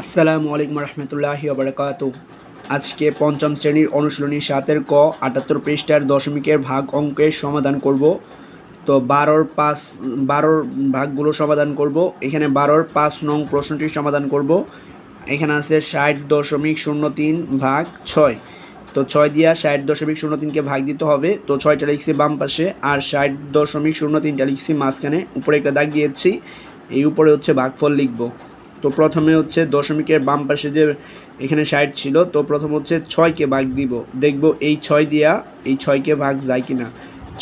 আসসালামু আলাইকুম রহমতুল্লাহি ওবরাকাতু। আজকে পঞ্চম শ্রেণির অনুশীলনী সাতের ক, আটাত্তর পৃষ্ঠার দশমিকের ভাগ অঙ্কের সমাধান করব। তো বারোর পাঁচ, বারোর ভাগগুলো সমাধান করব। এখানে বারোর পাঁচ নং প্রশ্নটির সমাধান করব। এখানে আছে ষাট দশমিক শূন্য তিন ভাগ ছয়। তো ছয় দিয়া ষাট দশমিক শূন্য তিনকে ভাগ দিতে হবে। তো ছয়টা লিখছি বাম পাশে আর ষাট দশমিক শূন্য তিনটা লিখছি মাঝখানে। উপরে একটা দাগ দিয়েছি। এই উপরে হচ্ছে ভাগফল লিখব। তো প্রথমে হচ্ছে দশমিকের বাম পাশে যে এখানে ষাট ছিল, তো প্রথম হচ্ছে ছয়কে ভাগ দিব। দেখব এই ছয় দিয়া এই ছয়কে ভাগ যায় কি না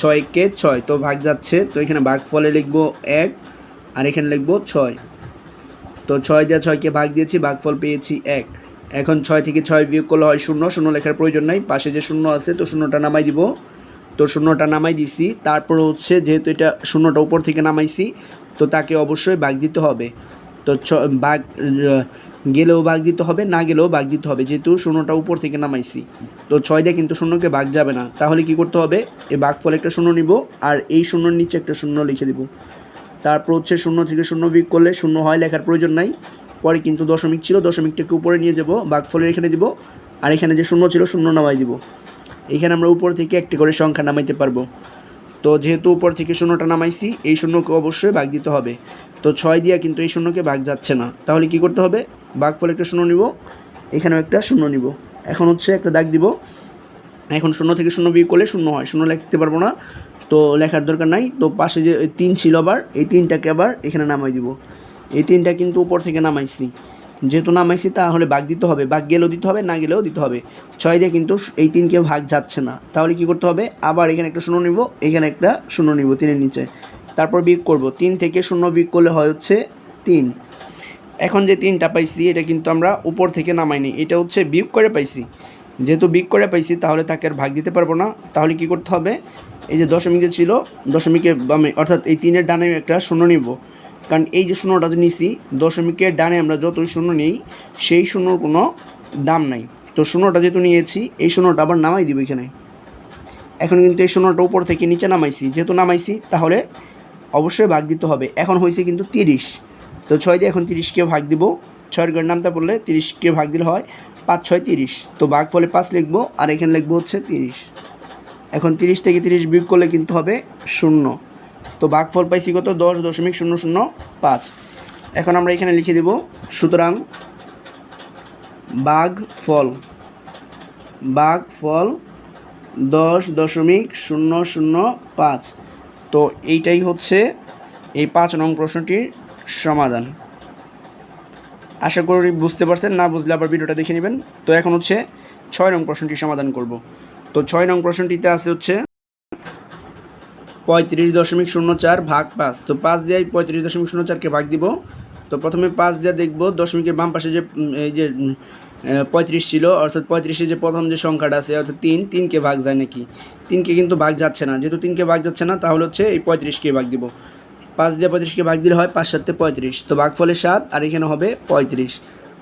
ছয়কে ছয়, তো ভাগ যাচ্ছে, তো এখানে ভাগফলে লিখব এক, আর এখানে লিখব ছয়। তো ছয় দিয়ে ছয়কে ভাগ দিয়েছি, ভাগফল পেয়েছি এক। এখন ছয় থেকে ছয় বিয়োগ করলে হয় শূন্য শূন্য লেখার প্রয়োজন নাই। পাশে যে শূন্য আছে, তো শূন্যটা নামাই দিব। তো শূন্যটা নামাই দিছি, তারপর হচ্ছে যেহেতু এটা শূন্যটা উপর থেকে নামাইছি, তো তাকে অবশ্যই ভাগ দিতে হবে। তো ছ, বাঘ গেলেও বাঘ দিতে হবে, না গেলেও বাঘ দিতে হবে। যেহেতু শূন্যটা উপর থেকে নামাইছি। তো ছয় দিয়ে কিন্তু শূন্যকে বাঘ যাবে না। তাহলে কি করতে হবে? এই বাঘ ফলে একটা শূন্য নিব, আর এই শূন্যর নিচে একটা শূন্য লিখে দিব। তারপর হচ্ছে শূন্য থেকে শূন্য বিয়োগ করলে শূন্য হয় লেখার প্রয়োজন নাই। পরে কিন্তু দশমিক ছিল, দশমিকটাকে উপরে নিয়ে যাব বাঘফলের এখানে দিব, আর এখানে যে শূন্য ছিল শূন্য নামাই দিব। এখানে আমরা উপর থেকে একটি করে সংখ্যা নামাইতে পারব। তো যেহেতু উপর থেকে শূন্যটা নামাইছি, এই শূন্যকে অবশ্যই বাঘ দিতে হবে। তো ছয় দিয়া কিন্তু এই শূন্যকে ভাগ যাচ্ছে না। তাহলে কি করতে হবে? ভাগফল একটা শূন্য নিব, এখানেও একটা শূন্য নিব। এখন হচ্ছে একটা দাগ দিব। এখন শূন্য থেকে শূন্য বিয়োগ করলে শূন্য হয়। শূন্য লিখতে পারব না। তো লেখার দরকার নাই। তো পাশে যে তিন ছিল আবার, এই তিনটাকে আবার এখানে নামাই দিব। এই তিনটা কিন্তু উপর থেকে নামাইছি। যেহেতু নামাইছি, তাহলে ভাগ দিতে হবে। ভাগ গেলেও দিতে হবে, না গেলেও দিতে হবে। ছয় দিয়ে কিন্তু এই তিনকে ভাগ যাচ্ছে না। তাহলে কি করতে হবে? আবার এখানে একটা শূন্য নিব, এখানে একটা শূন্য নিব তিনের নিচে। তারপর বিয়োগ করব। তিন থেকে শূন্য বিয়োগ করলে হয় হচ্ছে তিন। এখন যে তিনটা পাইছি, এটা কিন্তু আমরা উপর থেকে নামাইনি। এটা হচ্ছে বিয়োগ করে পাইছি। যেহেতু বিয়োগ করে পাইছি, তাহলে তাকে আর ভাগ দিতে পারব না। তাহলে কি করতে হবে? এই যে দশমিকে ছিল দশমিকের বামে অর্থাৎ এই তিনের ডানে একটা শূন্য নিব। কারণ এই যে শূন্যটা নিছি দশমিকের ডানে আমরা যতই শূন্য নিই, সেই শূন্যর কোনো দাম নাই। তো শূন্যটা যেহেতু নিয়েছি, এই শূন্যটা আবার নামাই দিব এখানে। এখন কিন্তু এই শূন্যটা উপর থেকে নিচে নামাইছি। যেহেতু নামাইছি, তাহলে অবশ্যই ভাগ দিতে হবে। এখন হয়েছে কিন্তু তিরিশ। তো ছয় দিয়ে এখন তিরিশকে ভাগ দিব। ছয়ের গড় নামটা পড়লে তিরিশকে ভাগ দিলে হয় পাঁচ, ছয়, তিরিশ। তো ভাগ ফলে পাঁচ লিখব, আর এখানে লিখব হচ্ছে তিরিশ। এখন তিরিশ থেকে তিরিশ বিয়োগ করলে কিন্তু হবে শূন্য। তো ভাগফল পাইছি কত? দশ দশমিক শূন্য শূন্য পাঁচ। এখন আমরা এখানে লিখে দেব, সুতরাং বাঘ ফল বাঘ ফল দশ দশমিক শূন্য শূন্য পাঁচ। তো এইটাই হচ্ছে এই পাঁচ নং প্রশ্নটির সমাধান। আশা করি বুঝতে পারছেন, না বুঝলে আবার ভিডিওটা দেখে নেবেন। তো এখন হচ্ছে ছয় নং প্রশ্নটি সমাধান করব। তো ছয় নং প্রশ্নটিতে আছে হচ্ছে পঁয়ত্রিশ দশমিক শূন্য চার ভাগ পাঁচ। তো পাঁচ দিয়ে পঁয়ত্রিশ দশমিক শূন্য চারকে ভাগ দিব। তো প্রথমে পাঁচ দিয়ে দেখব, দশমিকের বাম পাশে যে এই যে পঁয়ত্রিশ ছিল, অর্থাৎ পঁয়ত্রিশে যে প্রথম যে সংখ্যাটা আছে, অর্থাৎ তিন, তিনকে ভাগ যায় নাকি? তিনকে কিন্তু ভাগ যাচ্ছে না, যেহেতু তিনকে ভাগ যাচ্ছে না, তাহলে হচ্ছে এই পঁয়ত্রিশকে ভাগ দিব। পাঁচ দিয়ে পঁয়ত্রিশকে ভাগ দিলে হয় পাঁচ সাতে পঁয়ত্রিশ, তো ভাগ ফলে সাত, আর এখানে হবে পঁয়ত্রিশ।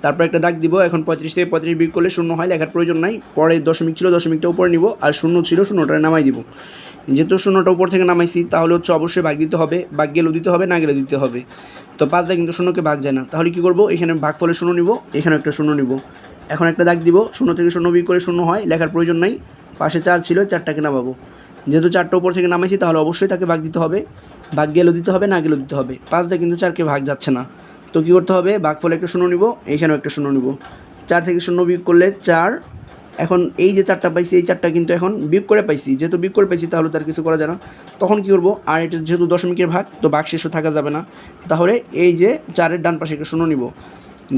তারপর একটা দাগ দিব, এখন পঁয়ত্রিশ থেকে পঁয়ত্রিশ বিয়োগ করলে শূন্য হয়, লেখার প্রয়োজন নাই। পরে দশমিক ছিল, দশমিকটা উপরে নিব, আর শূন্য ছিল শূন্যটা নামাই দিব। যেহেতু শূন্যটা উপর থেকে নামাইছি, তাহলে হচ্ছে অবশ্যই ভাগ দিতে হবে, ভাগ গেলেও দিতে হবে, না গেলে দিতে হবে। তো পাঁচ কিন্তু শূন্যকে ভাগ যায় না। তাহলে কি করব? এখানে ভাগ ফলে শূন্য নিব, এখানে একটা শূন্য নিব। এখন একটা দাগ দিব, শূন্য থেকে শূন্য বিয়োগ করে শূন্য হয়, লেখার প্রয়োজন নাই। পাশে চার ছিল, চারটাকে নামাবো। যেহেতু চারটা উপর থেকে নামাইছি, তাহলে অবশ্যই তাকে ভাগ দিতে হবে। ভাগ গেলেও দিতে হবে, না গেলেও দিতে হবে। পাঁচ কিন্তু চারকে ভাগ যাচ্ছে না। তো কী করতে হবে? ভাগ ফলে একটা শূন্য নিব এইখানেও একটা শূন্য নিব। চার থেকে শূন্য বিয়োগ করলে চার এখন এই যে চারটা পাইছি, এই চারটা কিন্তু এখন বিয়োগ করে পাইছি। যেহেতু বিয়োগ করে পাইছি, তাহলে তার কিছু করা যায় না। তখন কী করব? আর এটা যেহেতু দশমিকের ভাগ, তো ভাগ শেষও থাকা যাবে না। তাহলে এই যে চারের ডান পাশে শূন্য নিব।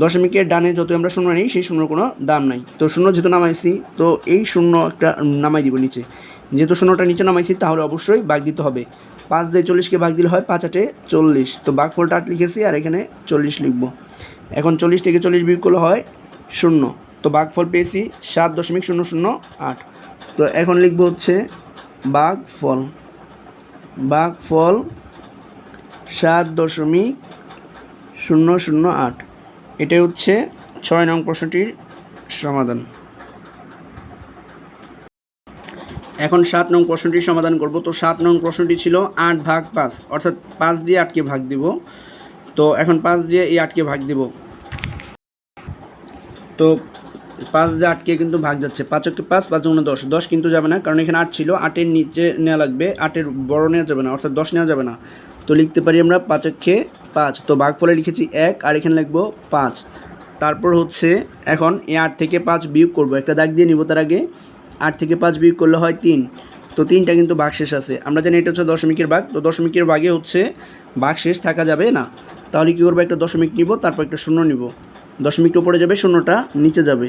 দশমিকের ডানে যত আমরা শূন্য নিই, সেই শূন্যর কোনো দাম নাই। তো শূন্য যেহেতু নামাইছি, তো এই শূন্য একটা নামাই দিব নিচে। যেহেতু শূন্যটা নিচে নামাইছি, তাহলে অবশ্যই ভাগ দিতে হবে। পাঁচ দিয়ে চল্লিশকে ভাগ দিলে হয় পাঁচ আটে চল্লিশ। তো ভাগ ফলটা আট লিখেছি, আর এখানে চল্লিশ লিখব। এখন চল্লিশ থেকে চল্লিশ বিয়োগ করলে হয় শূন্য। তো ভাগফল পেয়েছি সাত দশমিক শূন্য শূন্য আট। তো এখন লিখব হচ্ছে বাঘ ফল বাঘ ফল সাত দশমিক শূন্য শূন্য আট। এটাই হচ্ছে ছয় নং প্রশ্নটির সমাধান। এখন সাত নং প্রশ্নটির সমাধান করব। তো সাত নং প্রশ্নটি ছিল আট ভাগ পাঁচ, অর্থাৎ পাঁচ দিয়ে আটকে ভাগ দিব। তো এখন পাঁচ দিয়ে এই আটকে ভাগ দিব। তো পাঁচ দিয়ে আটকে কিন্তু ভাগ যাচ্ছে। পাঁচ পাঁচকে পাঁচ পাঁচ গুণে দশ। দশ কিন্তু যাবে না, কারণ এখানে আট ছিল, আটের নিচে নেওয়া লাগবে, আটের বড় নেওয়া যাবে না, অর্থাৎ দশ নেওয়া যাবে না। তো লিখতে পারি আমরা পাঁচকে পাঁচ। তো ভাগ ফলে লিখেছি এক, আর এখানে লিখব পাঁচ। তারপর হচ্ছে এখন এই আট থেকে পাঁচ বিয়োগ করব। একটা দাগ দিয়ে নিব তার আগে। আট থেকে পাঁচ বিয়োগ করলে হয় তিন। তো তিনটা কিন্তু ভাগশেষ আছে। আমরা জানি এটা হচ্ছে দশমিকের ভাগ। তো দশমিকের ভাগে হচ্ছে ভাগশেষ থাকা যাবে না। তাহলে কী করব? একটা দশমিক নিব, তারপর একটা শূন্য নিব। দশমিকটা উপরে যাবে, শূন্যটা নিচে যাবে।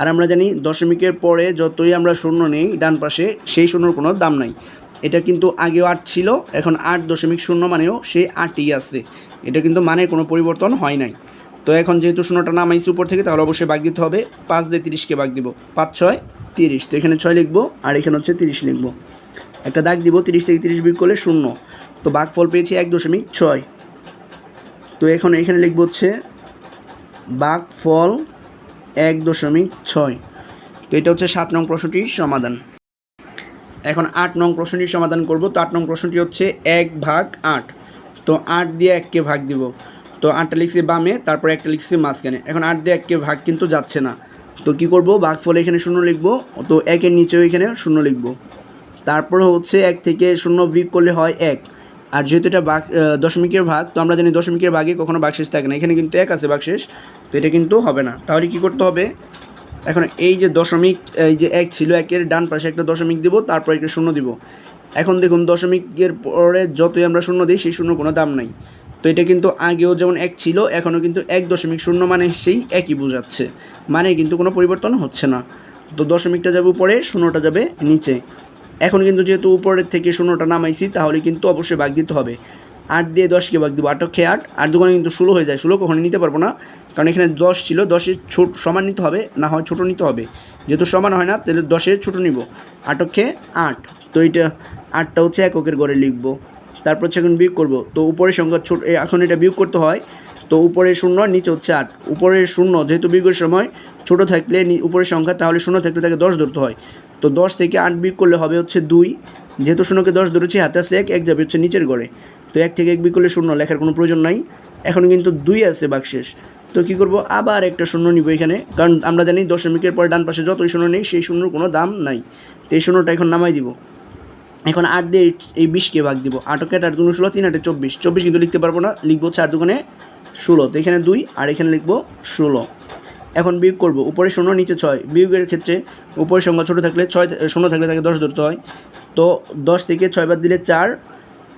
আর আমরা জানি দশমিকের পরে যতই আমরা শূন্য নেই ডান পাশে, সেই শূন্যর কোনো দাম নাই। এটা কিন্তু আগেও আট ছিল, এখন আট দশমিক শূন্য মানেও সেই আটই আছে। এটা কিন্তু মানের কোনো পরিবর্তন হয় নাই। তো এখন যেহেতু শূন্যটা নামাইছি উপর থেকে, তাহলে অবশ্যই বাগ দিতে হবে। পাঁচ দিয়ে তিরিশকে বাগ দিব। পাঁচ, ছয়, তিরিশ। তো এখানে ছয় লিখব, আর এখানে হচ্ছে তিরিশ লিখব। একটা দাগ দিব, তিরিশ থেকে তিরিশ বিয়োগ করলে শূন্য। তো বাঘ ফল পেয়েছি এক দশমিক ছয়। তো এখন এখানে লিখব হচ্ছে বাঘ, ফল, এক দশমিক ছয়। তো এটা হচ্ছে সাত নং প্রশ্নটির সমাধান। এখন আট নং প্রশ্নটির সমাধান করব। তো আট নং প্রশ্নটি হচ্ছে এক ভাগ আট। তো আট দিয়ে এককে ভাগ দিব। তো আটটা লিখছি বামে, তারপর একটা লিখছি মাঝখানে। এখন আট দিয়ে এককে ভাগ কিন্তু যাচ্ছে না। তো কি করব? ভাগ ফলে এখানে শূন্য লিখব। তো একের নিচেও এখানে শূন্য লিখব। তারপর হচ্ছে এক থেকে শূন্য বিয়োগ করলে হয় এক। আর যেহেতু এটা আহ, দশমিকের ভাগ তো আমরা জানি দশমিকের ভাগে কখনো ভাগশেষ থাকে না। এখানে কিন্তু এক আছে ভাগশেষ তো এটা কিন্তু হবে না। তাহলে কি করতে হবে? এখন এই যে দশমিক এই যে এক ছিল একের ডান পাশে একটা দশমিক দিব তারপর একটা শূন্য দিব। এখন দেখুন দশমিকের পরে যতই আমরা শূন্য দিই সেই শূন্য কোনো দাম নাই। তো এটা কিন্তু আগেও যেমন এক ছিল এখনও কিন্তু এক দশমিক শূন্য মানে সেই একই বোঝাচ্ছে। মানে কিন্তু কোনো পরিবর্তন হচ্ছে না। তো দশমিকটা যাবে উপরে শূন্যটা যাবে নিচে। এখন কিন্তু যেহেতু উপরের থেকে শূন্যটা নামাইছি, তাহলে কিন্তু অবশ্যই ভাগ দিতে হবে। আট দিয়ে দশকে ভাগ দিব, আটকে আট? আট দোকানে কিন্তু ষোলো হয়ে যায়, ষোলো কখনো নিতে পারব না। কারণ এখানে দশ ছিল দশের ছোট, সমান নিতে হবে, না হয় ছোটো নিতে হবে। যেহেতু সমান হয় না, তাহলে দশের ছোটো নিব। আটকে আট? তো এইটা আটটা হচ্ছে এককের গড়ে লিখব। তারপর হচ্ছে এখন বিয়োগ করব। তো উপরের সংখ্যা ছোট এখন এটা বিয়োগ করতে হয়। তো উপরে শূন্য আর নিচে হচ্ছে আট। উপরের শূন্য, যেহেতু বিয়োগের সময় ছোট থাকলে উপরের সংখ্যা, তাহলে শূন্য থাকলে তাকে দশ ধরতে হয়। তো দশ থেকে আট বিয়োগ করলে হবে হচ্ছে দুই। যেহেতু শূন্যকে দশ ধরেছি, হাতে আছে এক এক যাবে হচ্ছে নিচের গড়ে। তো এক থেকে এক বিয়োগ করলে শূন্য, লেখার কোনো প্রয়োজন নাই। এখন কিন্তু দুই আছে বাকশেষ তো কী করব? আবার একটা শূন্য নিব এখানে। কারণ আমরা জানি দশমিকের পরে ডান পাশে যতই শূন্য নেই, সেই শূন্যর কোনো দাম নাই। তো এই শূন্যটা এখন নামাই দিব। এখন আট দিয়ে এই- বিশকে ভাগ দিব। আটকে আট দুগুণ ষোলো, তিন আটে চব্বিশ। চব্বিশ কিন্তু লিখতে পারব না, লিখব চার দুগুণে ষোলো। তো এখানে দুই, আর এখানে লিখব ষোলো। এখন বিয়োগ করব, উপরে শূন্য, নিচে ছয়। বিয়োগের ক্ষেত্রে উপরের সংখ্যা ছোটো থাকলে ছয় শূন্য থাকলে তাকে দশ ধরতে হয়। তো দশ থেকে ছয় বাদ দিলে চার,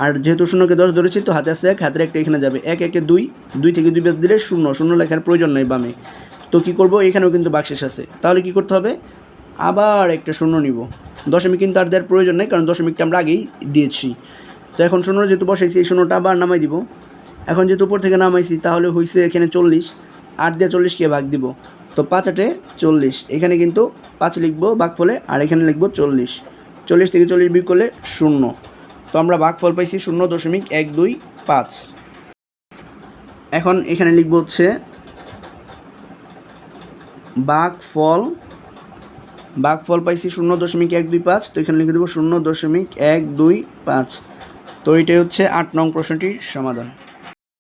আর যেহেতু শূন্যকে দশ ধরেছি, তো হাতে আছে এক, হাতের একটা এখানে যাবে। এক, একে দুই দুই থেকে দুই বাদ দিলে শূন্য। শূন্য লেখার প্রয়োজন নেই বামে। তো কী করব? এখানেও কিন্তু বাকশেষ আছে। তাহলে কি করতে হবে? আবার একটা শূন্য নিব। দশমিক কিন্তু আর দেওয়ার প্রয়োজন নেই, কারণ দশমিকটা আমরা আগেই দিয়েছি। তো এখন শূন্য যেহেতু বসাইছি, এই শূন্যটা আবার নামাই দিব। এখন যেহেতু উপর থেকে নামাইছি, তাহলে হয়েছে এখানে চল্লিশ। আট দিয়ে চল্লিশকে ভাগ দিব। তো পাঁচ আটে চল্লিশ। এখানে কিন্তু পাঁচ লিখব ভাগ ফলে আর এখানে লিখব চল্লিশ। চল্লিশ থেকে চল্লিশ বিয়োগ করলে শূন্য। তো আমরা ভাগফল পাইছি শূন্য দশমিক এক দুই পাঁচ। এখন এখানে লিখব হচ্ছে ভাগফল ভাগফল পাইছি শূন্য দশমিক এক দুই পাঁচ, তো এখানে লিখে দেবো শূন্য দশমিক এক দুই পাঁচ। তো এটাই হচ্ছে আট নং প্রশ্নটির সমাধান।